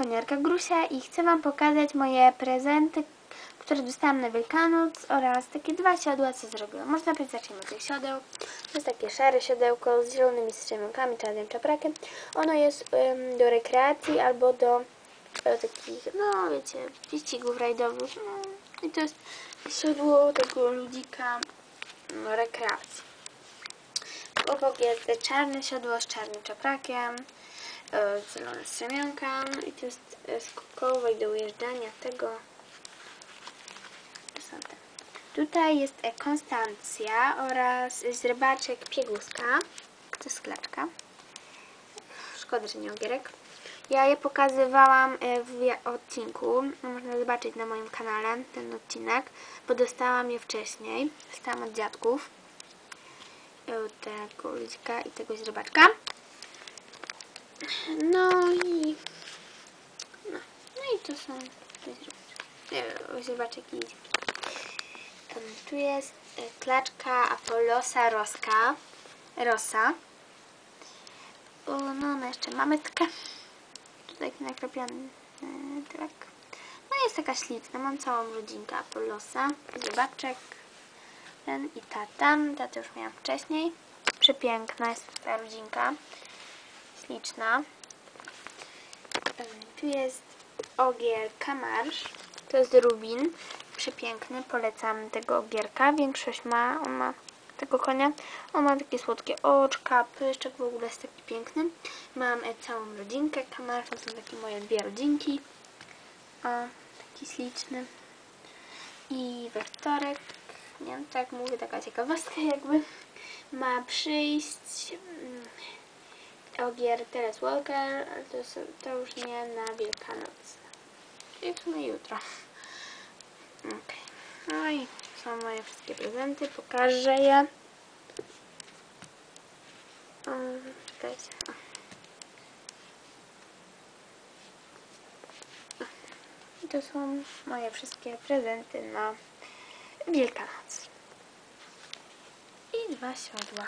Koniarka Grusia i chcę Wam pokazać moje prezenty, które dostałam na Wielkanoc oraz takie dwa siodła, co zrobiłam. Może najpierw zacznijmy od tych siodeł. To jest takie szare siodełko z zielonymi strzemionkami, czarnym czaprakiem. Ono jest do rekreacji albo do e, takich, no wiecie, wyścigów rajdowych. No. I to jest siodło tego ludzika no, rekreacji. Obok jest czarne siodło z czarnym czaprakiem, zielone strzemionka i to jest e, skokowe i do ujeżdżania tego. Tutaj jest e, Konstancja oraz z rybaczek pieguska. To jest klaczka. Szkoda, że nie ogierek. Ja je pokazywałam e, w odcinku. Można zobaczyć na moim kanale ten odcinek, bo dostałam je wcześniej. Dostałam od dziadków. E, Tego ludzika i tego źrebaczka. No i... No, no i to są. E, źrebaczek i dziadki. Em, Tu jest e, klaczka Apollosa Roska. Rosa. O, no, ona jeszcze ma metkę. Tutaj nakropiony e, tyłek. No jest taka śliczna. Mam całą rodzinkę Apollosa. Zobaczek. Ten i tata. Tatę już miałam wcześniej. Przepiękna jest ta rodzinka. Śliczna. Tu jest ogier kamarsz. To jest rubin. Przepiękny. Polecam tego ogierka. Większość ma. On ma tego konia. On ma takie słodkie oczka, pyszczek w ogóle jest taki piękny. Mam e, całą rodzinkę kamarsz. To są takie moje dwie rodzinki. O, taki śliczny. I we wtorek, nie wiem, tak mówię, taka ciekawostka jakby, ma przyjść mm, ogier Teres Walker, ale to, są, to już nie na Wielkanoc. Czyli w sumie jutro. Okej. No i są moje wszystkie prezenty. Pokażę je. I to są moje wszystkie prezenty na Wielkanoc. I dwa siodła.